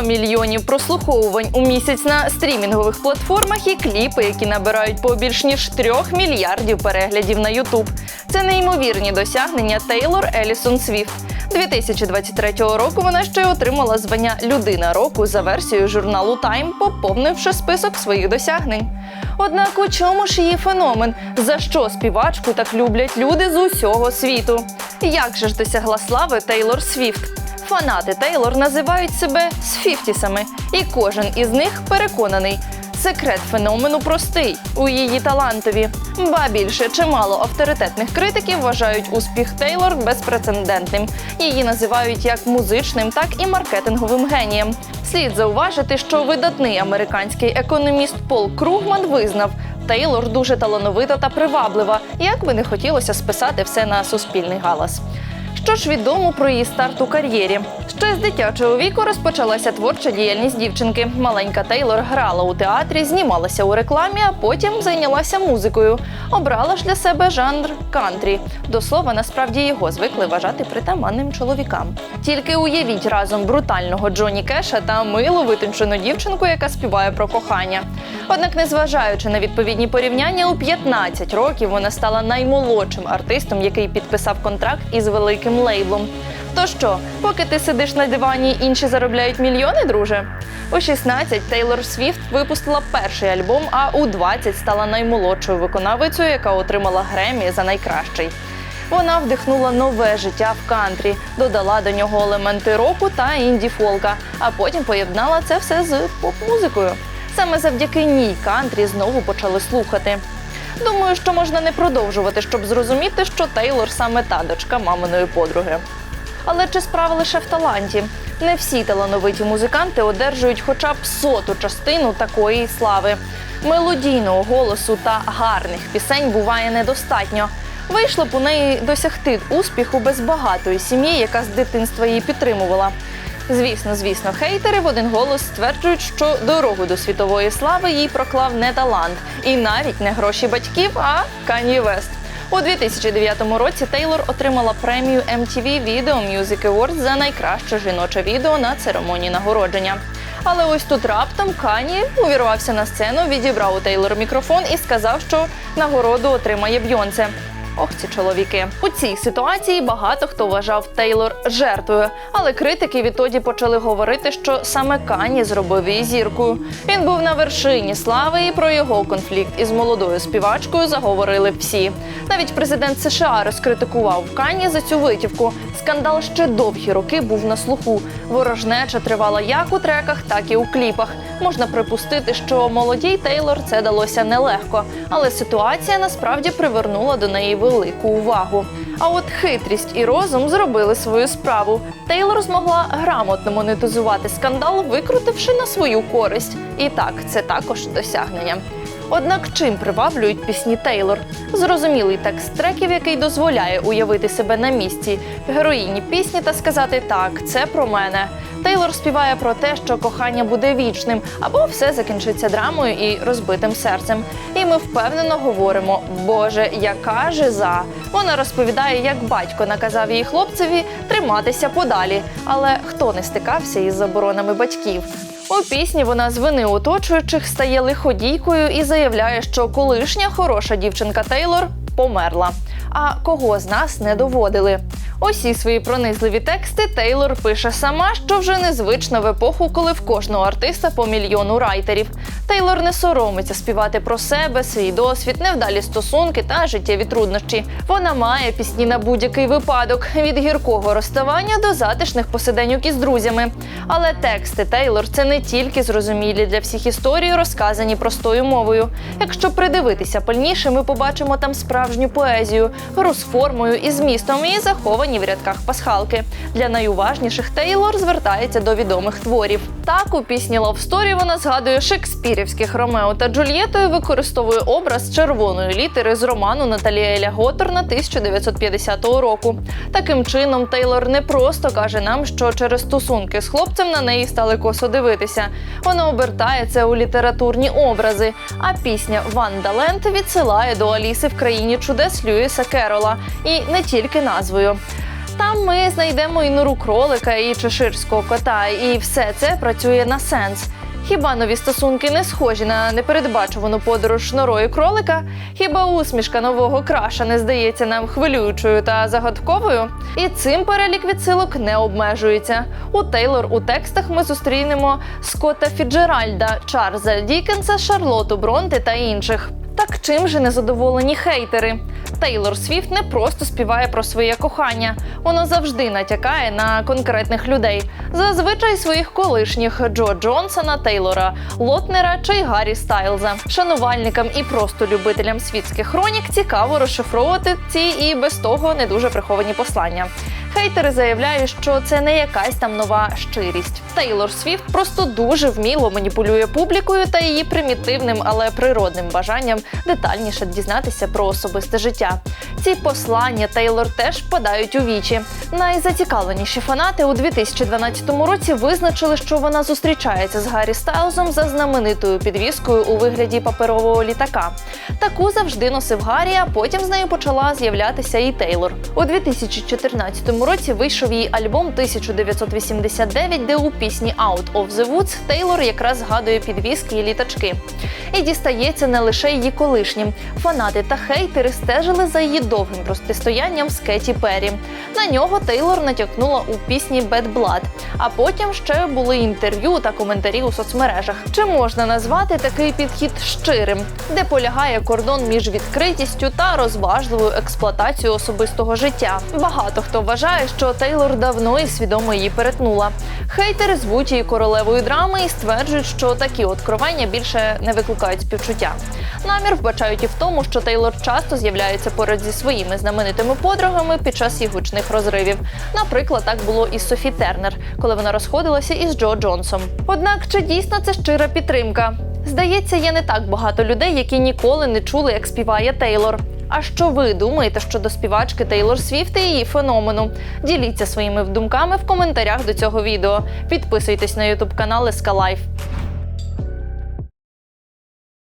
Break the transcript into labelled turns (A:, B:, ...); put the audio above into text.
A: 100 мільйонів прослуховувань у місяць на стрімінгових платформах і кліпи, які набирають по більш ніж 3 мільярдів переглядів на Ютуб. Це неймовірні досягнення Тейлор Елісон Свіфт. 2023 року вона ще й отримала звання Людина року за версією журналу Time, поповнивши список своїх досягнень. Однак у чому ж її феномен? За що співачку так люблять люди з усього світу? Як же ж досягла слави Тейлор Свіфт? Фанати Тейлор називають себе сфіфтісами, і кожен із них переконаний. Секрет феномену простий у її талантові. Ба більше чимало авторитетних критиків вважають успіх Тейлор безпрецедентним. Її називають як музичним, так і маркетинговим генієм. Слід зауважити, що видатний американський економіст Пол Кругман визнав, Тейлор дуже талановита та приваблива, як би не хотілося списати все на суспільний галас. Що ж відомо про її старт у кар'єрі? Ще з дитячого віку розпочалася творча діяльність дівчинки. Маленька Тейлор грала у театрі, знімалася у рекламі, а потім зайнялася музикою. Обрала ж для себе жанр кантрі. До слова, насправді його звикли вважати притаманним чоловікам. Тільки уявіть разом брутального Джоні Кеша та милу витончену дівчинку, яка співає про кохання. Однак, незважаючи на відповідні порівняння, у 15 років вона стала наймолодшим артистом, який підписав контракт із великим лейблом. То що, поки ти сидиш на дивані, інші заробляють мільйони, друже? У 16 Тейлор Свіфт випустила перший альбом, а у 20 стала наймолодшою виконавицею, яка отримала Гремі за найкращий. Вона вдихнула нове життя в кантрі, додала до нього елементи року та інді-фолка, а потім поєднала це все з поп-музикою. Саме завдяки ній кантрі знову почали слухати. Думаю, що можна не продовжувати, щоб зрозуміти, що Тейлор саме та дочка маминої подруги. Але чи справа лише в таланті? Не всі талановиті музиканти одержують хоча б соту частину такої слави. Мелодійного голосу та гарних пісень буває недостатньо. Вийшло б у неї досягти успіху без багатої сім'ї, яка з дитинства її підтримувала. Звісно, звісно, хейтери в один голос стверджують, що дорогу до світової слави їй проклав не талант і навіть не гроші батьків, а Кан'є Вест. У 2009 році Тейлор отримала премію MTV Video Music Awards за найкраще жіноче відео на церемонії нагородження. Але ось тут раптом Кані увірвався на сцену, відібрав у Тейлор мікрофон і сказав, що нагороду отримає Бйонце. Ох, ці чоловіки. У цій ситуації багато хто вважав Тейлор жертвою, але критики відтоді почали говорити, що саме Кані зробив її зіркою. Він був на вершині слави, і про його конфлікт із молодою співачкою заговорили всі. Навіть президент США розкритикував Кані за цю витівку. Скандал ще довгі роки був на слуху. Ворожнеча тривала як у треках, так і у кліпах. Можна припустити, що молодій Тейлор це далося нелегко, але ситуація насправді привернула до неї велику увагу. А от хитрість і розум зробили свою справу. Тейлор змогла грамотно монетизувати скандал, викрутивши на свою користь. І так, це також досягнення. Однак чим приваблюють пісні Тейлор? Зрозумілий текст треків, який дозволяє уявити себе на місці героїні пісні та сказати так, це про мене. Тейлор співає про те, що кохання буде вічним, або все закінчиться драмою і розбитим серцем. І ми впевнено говоримо: Боже, яка жиза! Вона розповідає, як батько наказав її хлопцеві триматися подалі. Але хто не стикався із заборонами батьків? У пісні вона з вини оточуючих стає лиходійкою і заявляє, що колишня хороша дівчинка Тейлор померла. А кого з нас не доводили? Усі свої пронизливі тексти Тейлор пише сама, що вже незвично в епоху, коли в кожного артиста по мільйону райтерів. Тейлор не соромиться співати про себе, свій досвід, невдалі стосунки та життєві труднощі. Вона має пісні на будь-який випадок від гіркого розставання до затишних посиденьок із друзями. Але тексти Тейлор це не тільки зрозумілі для всіх історії, розказані простою мовою. Якщо придивитися пильніше, ми побачимо там справжню поезію, гру з формою і змістом і заховані в рядках пасхалки. Для найуважніших Тейлор звертається до відомих творів. Так у пісні Love Story вона згадує шекспірівських Ромео та Джульєту і використовує образ червоної літери з роману Наталія Еля Готорна 1950 року. Таким чином, Тейлор не просто каже нам, що через стосунки з хлопцем на неї стали косо дивитися. Вона обертає це у літературні образи. А пісня Вандаленд відсилає до Аліси в країні чудес Льюіса Керола і не тільки назвою. Там ми знайдемо і нору кролика, і чеширського кота, і все це працює на сенс. Хіба нові стосунки не схожі на непередбачувану подорож норою кролика? Хіба усмішка нового краша не здається нам хвилюючою та загадковою? І цим перелік відсилок не обмежується. У Тейлор у текстах ми зустрінемо Скотта Фіджеральда, Чарльза Дікенса, Шарлоту Бронте та інших. Так чим же незадоволені хейтери? Тейлор Свіфт не просто співає про своє кохання, воно завжди натякає на конкретних людей. Зазвичай своїх колишніх Джо Джонсона, Тейлора, Лотнера чи Гаррі Стайлза. Шанувальникам і просто любителям світських хронік цікаво розшифровувати ці і без того не дуже приховані послання. Хейтери заявляють, що це не якась там нова щирість. Тейлор Свіфт просто дуже вміло маніпулює публікою та її примітивним, але природним бажанням детальніше дізнатися про особисте життя. Ці послання Тейлор теж впадають у вічі. Найзацікавленіші фанати у 2012 році визначили, що вона зустрічається з Гаррі Стайлзом за знаменитою підвіскою у вигляді паперового літака. Таку завжди носив Гаррі, а потім з нею почала з'являтися і Тейлор. У 2014 році вийшов її альбом 1989, де у пісні Out of the Woods Тейлор якраз згадує підвіски і літачки. І дістається не лише її колишнім. Фанати та хейтери стежили за її довгим протистоянням з Кеті Перрі. На нього Тейлор натякнула у пісні Bad Blood, а потім ще були інтерв'ю та коментарі у соцмережах. Чи можна назвати такий підхід щирим, де полягає кордон між відкритістю та розважливою експлуатацією особистого життя? Багато хто вважає, що Тейлор давно і свідомо її перетнула. Хейтери звуть її королевою драми і стверджують, що такі откровення більше не викликають співчуття. Намір вбачають і в тому, що Тейлор часто з'являється поряд зі своїми знаменитими подругами під час їх гучних розривів. Наприклад, так було із Софі Тернер, коли вона розходилася із Джо Джонсом. Однак, чи дійсно це щира підтримка? Здається, є не так багато людей, які ніколи не чули, як співає Тейлор. А що ви думаєте щодо співачки Тейлор Свіфт і її феномену? Діліться своїми думками в коментарях до цього відео. Підписуйтесь на ютуб канал СК Лайф.